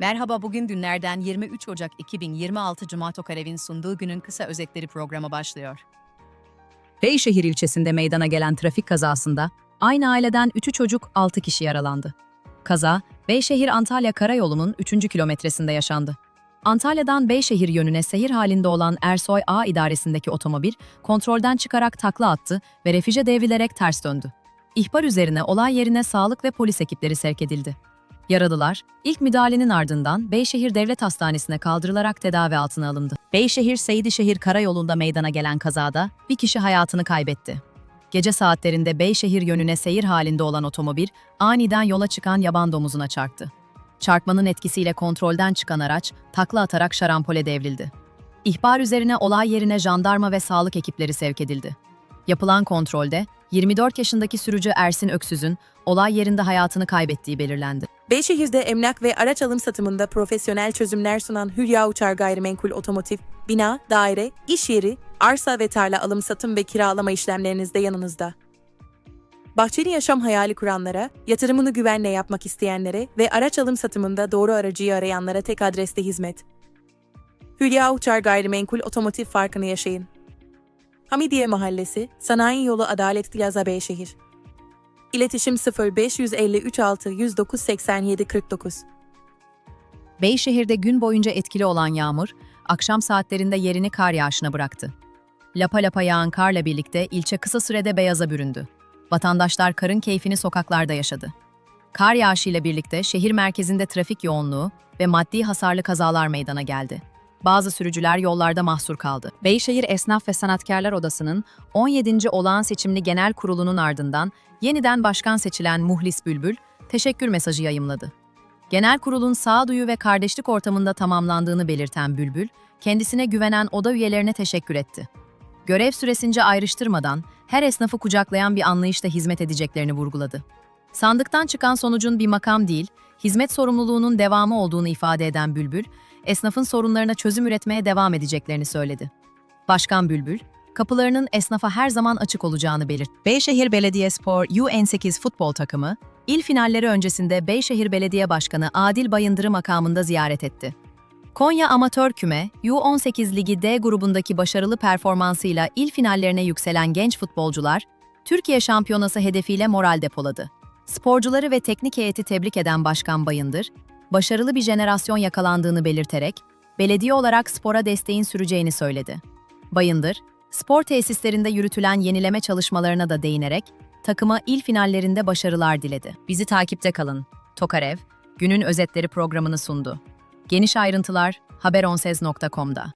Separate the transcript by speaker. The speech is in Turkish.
Speaker 1: Merhaba bugün günlerden 23 Ocak 2026 Cuma Tokarev'in sunduğu günün kısa özetleri programı başlıyor.
Speaker 2: Beyşehir ilçesinde meydana gelen trafik kazasında aynı aileden 3'ü çocuk 6 kişi yaralandı. Kaza, Beyşehir-Antalya Karayolu'nun 3. kilometresinde yaşandı. Antalya'dan Beyşehir yönüne seyir halinde olan Ersoy A idaresindeki otomobil kontrolden çıkarak takla attı ve refüje devrilerek ters döndü. İhbar üzerine olay yerine sağlık ve polis ekipleri sevk edildi. Yaralılar, ilk müdahalenin ardından Beyşehir Devlet Hastanesi'ne kaldırılarak tedavi altına alındı. Beyşehir Seydişehir Karayolu'nda meydana gelen kazada bir kişi hayatını kaybetti. Gece saatlerinde Beyşehir yönüne seyir halinde olan otomobil aniden yola çıkan yaban domuzuna çarptı. Çarpmanın etkisiyle kontrolden çıkan araç takla atarak şarampole devrildi. İhbar üzerine olay yerine jandarma ve sağlık ekipleri sevk edildi. Yapılan kontrolde 24 yaşındaki sürücü Ersin Öksüz'ün olay yerinde hayatını kaybettiği belirlendi.
Speaker 3: Beyşehir'de emlak ve araç alım satımında profesyonel çözümler sunan Hülya Uçar Gayrimenkul Otomotiv, bina, daire, iş yeri, arsa ve tarla alım satım ve kiralama işlemlerinizde yanınızda. Bahçeli yaşam hayali kuranlara, yatırımını güvenle yapmak isteyenlere ve araç alım satımında doğru aracıyı arayanlara tek adreste hizmet. Hülya Uçar Gayrimenkul Otomotiv farkını yaşayın. Hamidiye Mahallesi, Sanayi Yolu Adalet Plaza Beyşehir. İletişim 0553 6 109 87 49.
Speaker 2: Beyşehir'de gün boyunca etkili olan yağmur, akşam saatlerinde yerini kar yağışına bıraktı. Lapa lapa yağan karla birlikte ilçe kısa sürede beyaza büründü. Vatandaşlar karın keyfini sokaklarda yaşadı. Kar yağışıyla birlikte şehir merkezinde trafik yoğunluğu ve maddi hasarlı kazalar meydana geldi. Bazı sürücüler yollarda mahsur kaldı. Beyşehir Esnaf ve Sanatkarlar Odası'nın 17. olağan seçimli genel kurulunun ardından yeniden başkan seçilen Muhlis Bülbül teşekkür mesajı yayımladı. Genel kurulun sağduyu ve kardeşlik ortamında tamamlandığını belirten Bülbül, kendisine güvenen oda üyelerine teşekkür etti. Görev süresince ayrıştırmadan her esnafı kucaklayan bir anlayışla hizmet edeceklerini vurguladı. Sandıktan çıkan sonucun bir makam değil, hizmet sorumluluğunun devamı olduğunu ifade eden Bülbül, esnafın sorunlarına çözüm üretmeye devam edeceklerini söyledi. Başkan Bülbül, kapılarının esnafa her zaman açık olacağını belirtti. Beyşehir Belediyespor U18 futbol takımı, il finalleri öncesinde Beyşehir Belediye Başkanı Adil Bayındır'ı makamında ziyaret etti. Konya Amatör Küme, U18 Ligi D grubundaki başarılı performansıyla il finallerine yükselen genç futbolcular, Türkiye şampiyonası hedefiyle moral depoladı. Sporcuları ve teknik heyeti tebrik eden Başkan Bayındır, başarılı bir jenerasyon yakalandığını belirterek, belediye olarak spora desteğin süreceğini söyledi. Bayındır, spor tesislerinde yürütülen yenileme çalışmalarına da değinerek, takıma il finallerinde başarılar diledi. Bizi takipte kalın. Tokarev, günün özetleri programını sundu. Geniş ayrıntılar haberonses.com'da.